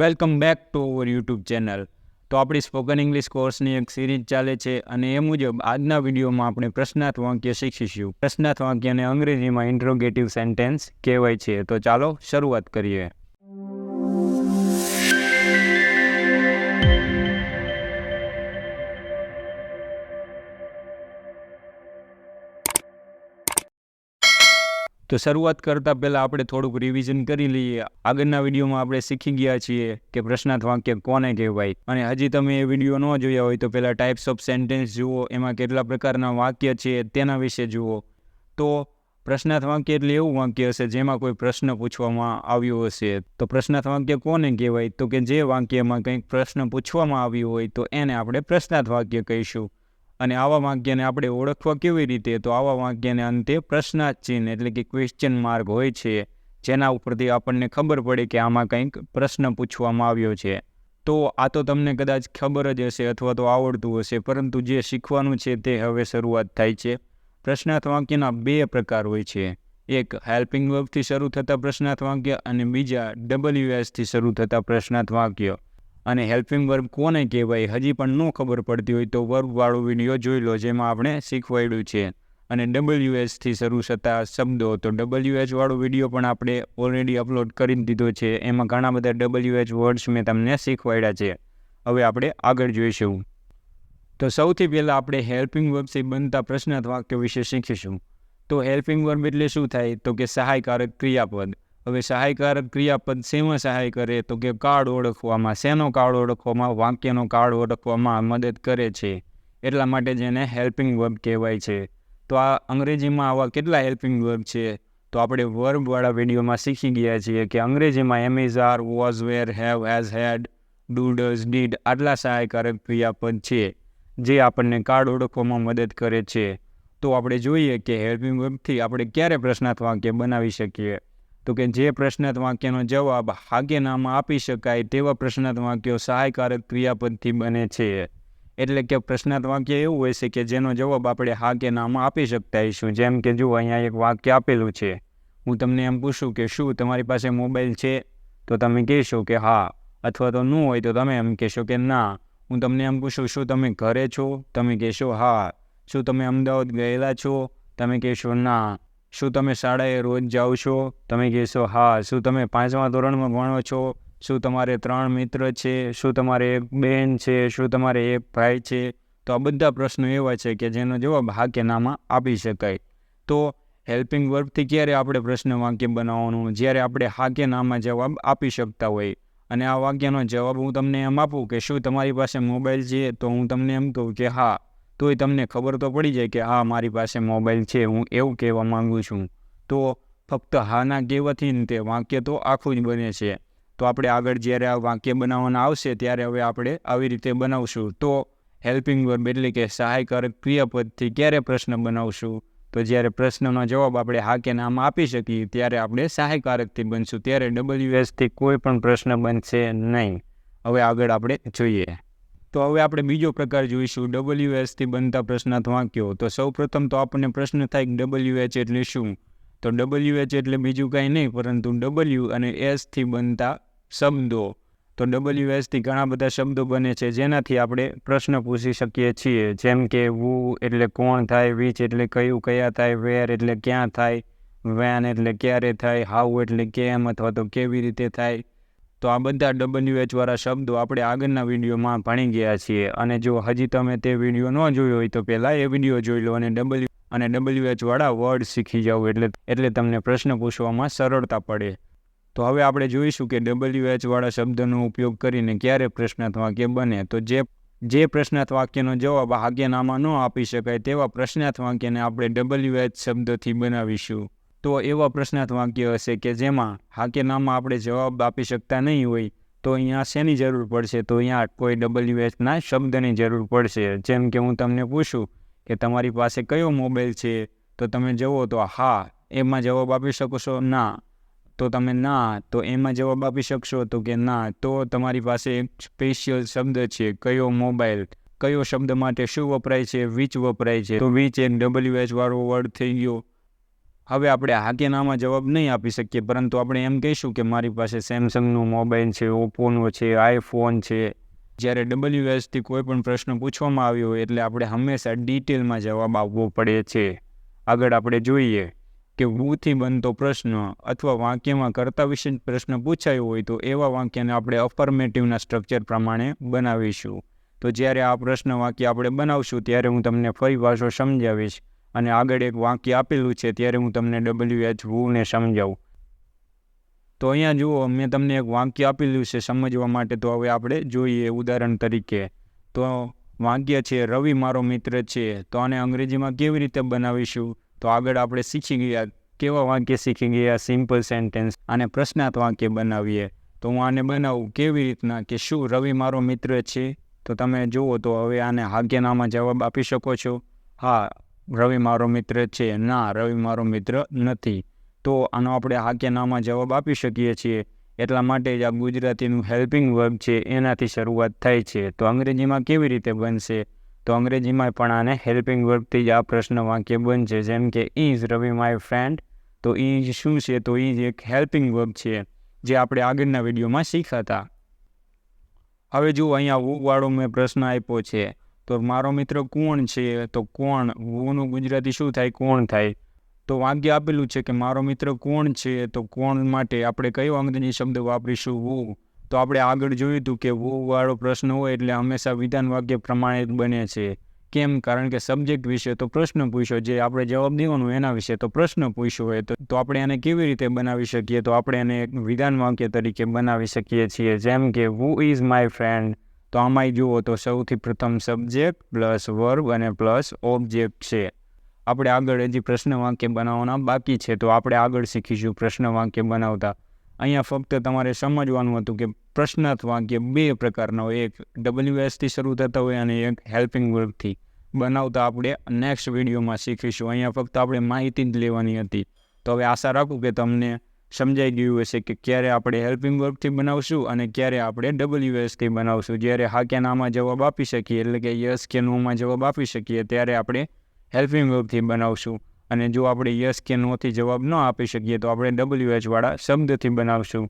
Welcome back to our YouTube channel. તો આપણી spoken English કોર્સની એક સિરીઝ ચાલે છે અને એ મુજબ આજના વિડીયોમાં આપણે પ્રશ્નાર્થ વાક્ય શીખીશું. પ્રશ્નાર્થ વાક્યને અંગ્રેજીમાં ઇન્ટ્રોગેટિવ સેન્ટેન્સ કહેવાય છે. તો ચાલો શરૂઆત કરીએ. તો શરૂઆત કરતાં પહેલાં આપણે થોડુંક રિવિઝન કરી લઈએ. આગળના વિડીયોમાં આપણે શીખી ગયા છીએ કે પ્રશ્નાર્થ વાક્ય કોને કહેવાય? અને હજી તમે એ વીડિયો ન જોયા હોય તો પહેલાં ટાઈપ્સ ઓફ સેન્ટેન્સ જુઓ, એમાં કેટલા પ્રકારના વાક્ય છે તેના વિશે જુઓ. તો પ્રશ્નાર્થ વાક્ય એટલે એવું વાક્ય હશે જેમાં કોઈ પ્રશ્ન પૂછવામાં આવ્યો હશે. તો પ્રશ્નાર્થ વાક્ય કોને કહેવાય? તો કે જે વાક્યમાં કંઈક પ્રશ્ન પૂછવામાં આવ્યો હોય તો એને આપણે પ્રશ્નાર્થ વાક્ય કહીશું. અને આવા વાક્યને આપણે ઓળખવા કેવી રીતે? તો આવા વાક્યને અંતે પ્રશ્નાર્થ ચિહ્ન એટલે કે ક્વેશ્ચન માર્ક હોય છે. જેના ઉપરથી આપણને ખબર પડે કે આમાં કંઈક પ્રશ્ન પૂછવામાં આવ્યો છે. તો આ તો તમને કદાચ ખબર જ હશે અથવા તો આવડતું હશે, પરંતુ જે શીખવાનું છે તે હવે શરૂઆત થાય છે. પ્રશ્નાર્થ વાક્યના બે પ્રકાર હોય છે. એક હેલ્પિંગ વર્બથી શરૂ થતા પ્રશ્નાર્થ વાક્ય અને બીજા ડબલ્યુ એસથી શરૂ થતા પ્રશ્નાર્થ વાક્ય. અને હેલ્પિંગ વર્બ કોને કહેવાય? હજી પણ ન ખબર પડતી હોય તો વર્બવાળો વીડિયો જોઈ લો, જેમાં આપણે શીખવાડ્યું છે. અને ડબલ્યુએસથી શરૂ થતા શબ્દો, તો ડબલ્યુએચવાળો વાળો વીડિયો પણ આપણે ઓલરેડી અપલોડ કરી દીધો છે. એમાં ઘણા બધા ડબલ્યુએચ વર્ડ્સ મેં તમને શીખવાડ્યા છે. હવે આપણે આગળ જોઈશું. તો સૌથી પહેલાં આપણે હેલ્પિંગ વર્બથી બનતા પ્રશ્નાર્થ વાક્ય વિશે શીખીશું. તો હેલ્પિંગ વર્બ એટલે શું થાય? તો કે સહાયકારક ક્રિયાપદ. હવે સહાયકારક ક્રિયાપદ શેમાં સહાય કરે તો કે કાળ ઓળખવામાં, શેનો કાળ ઓળખવામાં, વાક્યનો કાળ ઓળખવામાં મદદ કરે છે. એટલા માટે જેને હેલ્પિંગ વર્બ કહેવાય છે. તો આ અંગ્રેજીમાં આવા કેટલા હેલ્પિંગ વર્બ છે? તો આપણે વર્બવાળા વિડીયોમાં શીખી ગયા છીએ કે અંગ્રેજીમાં am is are, was, were, have has had, do, does, did આટલા સહાયકારક ક્રિયાપદ છે, જે આપણને કાર્ડ ઓળખવામાં મદદ કરે છે. તો આપણે જોઈએ કે હેલ્પિંગ વર્બથી આપણે ક્યારે પ્રશ્નાર્થ વાક્ય બનાવી શકીએ. તો કે જે પ્રશ્નાર્થ વાક્યનો જવાબ હાકે નામમાં આપી શકાય તેવા પ્રશ્નાર્થ વાક્યો સહાયકારક ક્રિયાપદથી બને છે. એટલે કે પ્રશ્નાર્થ વાક્ય એવું હોય છે કે જેનો જવાબ આપણે હા કે નામાં આપી શકતા હોઈશું. જેમ કે જુઓ, અહીંયા એક વાક્ય આપેલું છે. હું તમને એમ પૂછું કે શું તમારી પાસે મોબાઈલ છે? તો તમે કહેશો કે હા. અથવા તો ન હોય તો તમે એમ કહેશો કે ના. હું તમને એમ પૂછું, શું તમે ઘરે છો? તમે કહેશો હા. શું તમે અમદાવાદ ગયેલા છો? તમે કહેશો ના. શું તમે શાળાએ રોજ જાઓ છો? તમે કહેશો, હા, શું તમે પાંચમા ધોરણમાં ભણો છો? શું તમારે ત્રણ મિત્ર છે? શું તમારે એક બેન છે? શું તમારે એક ભાઈ છે? તો આ બધા પ્રશ્નો એવા છે કે જેનો જવાબ હા કે નામાં આપી શકાય. તો હેલ્પિંગ વર્બથી ક્યારે આપણે પ્રશ્ન વાક્ય બનાવવાનું? જ્યારે આપણે હા કે નામાં જવાબ આપી શકતા હોય. અને આ વાક્યનો જવાબ હું તમને એમ આપું કે શું તમારી પાસે મોબાઈલ છે? તો હું તમને એમ કહું કે હા. તોય તમને ખબર તો પડી જાય કે હા મારી પાસે મોબાઈલ છે, હું એવું કહેવા માગું છું. તો ફક્ત હાના કહેવાથી ને તે વાક્ય તો આખું જ બને છે. તો આપણે આગળ જ્યારે આ વાક્ય બનાવવાના આવશે, ત્યારે હવે આપણે આવી રીતે બનાવશું. તો હેલ્પિંગ વર્બ એટલે કે સહાયકારક ક્રિયાપદથી ક્યારે પ્રશ્ન બનાવશું? તો જ્યારે પ્રશ્નનો જવાબ આપણે હા કે નામ આપી શકીએ, ત્યારે આપણે સહાયકારકથી બનશું. ત્યારે ડબલ્યુએસથી કોઈ પણ પ્રશ્ન બનશે નહીં. હવે આગળ આપણે જોઈએ. તો હવે આપણે બીજો પ્રકાર જોઈશું. ડબલ્યુ એસથી બનતા પ્રશ્નાર્થ તો સૌ પ્રથમ તો આપણને પ્રશ્ન થાય કે ડબલ્યુ એચ એટલે શું? તો ડબલ્યુ એચ એટલે બીજું કાંઈ નહીં, પરંતુ ડબલ્યુ અને એસથી બનતા શબ્દો. તો ડબલ્યુ એસથી ઘણા બધા શબ્દો બને છે, જેનાથી આપણે પ્રશ્ન પૂછી શકીએ છીએ. જેમ કે વુ એટલે કોણ થાય વિચ એટલે કયું, કયા થાય વેર એટલે ક્યાં થાય વેન એટલે ક્યારે થાય હાઉ એટલે કેમ અથવા તો કેવી રીતે થાય. તો આ બધા ડબલ્યુ એચવાળા શબ્દો આપણે આગળના વિડીયોમાં ભણી ગયા છીએ. અને જો હજી તમે તે વીડિયો ન જોયો હોય તો પહેલાં એ વીડિયો જોઈ લો અને ડબલ્યુ અને ડબલ્યુ એચવાળા વર્ડ શીખી જાઓ એટલે એટલે તમને પ્રશ્ન પૂછવામાં સરળતા પડે. તો હવે આપણે જોઈશું કે ડબલ્યુ એચવાળા શબ્દનો ઉપયોગ કરીને ક્યારે પ્રશ્નાર્થ વાક્ય બને. તો જે જે પ્રશ્નાર્થ વાક્યનો જવાબ હાગ્યનામાં ન આપી શકાય તેવા પ્રશ્નાર્થ વાક્યને આપણે ડબલ્યુ એચ શબ્દથી બનાવીશું. તો એવા પ્રશ્નાર્થ વાક્ય હશે કે જેમાં હાકેનામાં આપણે જવાબ આપી શકતા નહીં હોય, તો અહીંયા શેની જરૂર પડશે? તો અહીંયા કોઈ ડબલ્યુ એચના શબ્દની જરૂર પડશે. જેમ કે હું તમને પૂછું કે તમારી પાસે કયો મોબાઈલ છે, તો તમે જુઓ તો હા, એમાં જવાબ આપી શકો છો ના. તો તમે ના, તો એમાં જવાબ આપી શકશો? તો કે ના. તો તમારી પાસે એક સ્પેશિયલ શબ્દ છે, કયો મોબાઈલ? કયો શબ્દ માટે શું વપરાય છે? વીચ વપરાય છે? તો વીચ એક ડબલ્યુ એચ વાળો વર્ડ થઈ ગયો. હવે આપણે હા કે નામાં જવાબ નહીં આપી શકીએ, પરંતુ આપણે એમ કહીશું કે મારી પાસે સેમસંગનો મોબાઈલ છે ઓપ્પોનો છે આઈફોન છે. જ્યારે ડબલ્યુ એસથી કોઈ પણ પ્રશ્ન પૂછવામાં આવ્યો હોય એટલે આપણે હંમેશા ડિટેલમાં જવાબ આપવો પડે છે. આગળ આપણે જોઈએ કે વૂથી બનતો પ્રશ્ન અથવા વાક્યમાં કરતા વિશે પ્રશ્ન પૂછાયો હોય તો એવા વાક્યને આપણે અફર્મેટિવના સ્ટ્રક્ચર પ્રમાણે બનાવીશું. તો જ્યારે આ પ્રશ્ન વાક્ય આપણે બનાવશું ત્યારે હું તમને ફરી પાછો સમજાવીશ. અને આગળ એક વાક્ય આપેલું છે, ત્યારે હું તમને ડબલ્યુ એચ હુને સમજાવું. તો અહીંયા જુઓ, મેં તમને એક વાક્ય આપેલું છે સમજવા માટે, તો હવે આપણે જોઈએ ઉદાહરણ તરીકે. તો વાક્ય છે, રવિ મારો મિત્ર છે. તો આને અંગ્રેજીમાં કેવી રીતે બનાવીશું? તો આગળ આપણે શીખી ગયા, કેવા વાક્ય શીખી ગયા? સિમ્પલ સેન્ટેન્સ અને પ્રશ્નાર્થ વાક્ય બનાવીએ. તો હું આને બનાવું, કેવી રીતના? કે શું રવિ મારો મિત્ર છે? તો તમે જુઓ, તો હવે આને હાગ્યનામાં જવાબ આપી શકો છો. હા રવિ મારો મિત્ર છે. ના, રવિ મારો મિત્ર નથી. તો આનો આપણે હાગ્યનામાં જવાબ આપી શકીએ છીએ. એટલા માટે જ આ ગુજરાતીનું હેલ્પિંગ વર્બ છે, એનાથી શરૂઆત થાય છે. તો અંગ્રેજીમાં કેવી રીતે બનશે? તો અંગ્રેજીમાં પણ આને હેલ્પિંગ વર્બથી જ આ પ્રશ્ન વાક્ય બનશે. જેમ કે ઇઝ રવિ માય ફ્રેન્ડ? તો ઇઝ શું છે? તો ઇઝ એક હેલ્પિંગ વર્બ છે, જે આપણે આગળના વિડીયોમાં શીખાતા હવે જુઓ, અહીંયા વાળો મેં પ્રશ્ન આપ્યો છે. તો મારો મિત્ર કોણ છે? તો કોણ? વુનું ગુજરાતી શું થાય? કોણ થાય? તો વાક્ય આપેલું છે કે મારો મિત્ર કોણ છે? તો કોણ માટે આપણે કયો અંગ્રેજી શબ્દ વાપરીશું? વુ તો આપણે આગળ જોયું હતું કે વુ વાળો પ્રશ્ન હોય એટલે હંમેશા વિધાન વાક્ય પ્રમાણે બને છે. કેમ? કારણ કે સબ્જેક્ટ વિશે તો પ્રશ્ન પૂછ્યો જે આપણે જવાબ દેવાનું એના વિશે તો પ્રશ્ન પૂછ્યો હોય. તો તો આપણે એને કેવી રીતે બનાવી શકીએ? તો આપણે એને વિધાન વાક્ય તરીકે બનાવી શકીએ છીએ. જેમ કે વુ ઇઝ માય ફ્રેન્ડ? તો આમાંય જુઓ તો સૌથી પ્રથમ સબ્જેક્ટ પ્લસ વર્બ અને પ્લસ ઓબ્જેક્ટ છે. આપણે આગળ હજી પ્રશ્ન વાક્ય બનાવવાના બાકી છે, તો આપણે આગળ શીખીશું પ્રશ્ન વાક્ય બનાવતા. અહીંયા ફક્ત તમારે સમજવાનું હતું કે પ્રશ્નાર્થ વાક્ય બે પ્રકારના હોય એક ડબલ્યુ એસથી શરૂ થતા હોય અને એક હેલ્પિંગ વર્બથી બનાવતા આપણે નેક્સ્ટ વિડીયોમાં શીખીશું. અહીંયા ફક્ત આપણે માહિતી જ લેવાની હતી. તો હવે આશા રાખું કે તમને સમજાઈ ગયું હશે કે ક્યારે આપણે હેલ્પિંગ વર્કથી બનાવશું અને ક્યારે આપણે ડબલ્યુએસથી બનાવશું. જ્યારે હા કે નામાં જવાબ આપી શકીએ, એટલે કે યસ કે નોમાં જવાબ આપી શકીએ, ત્યારે આપણે હેલ્પિંગ વર્કથી બનાવશું. અને જો આપણે યસ કે નોથી જવાબ ન આપી શકીએ, તો આપણે ડબલ્યુએચવાળા શબ્દથી બનાવશું.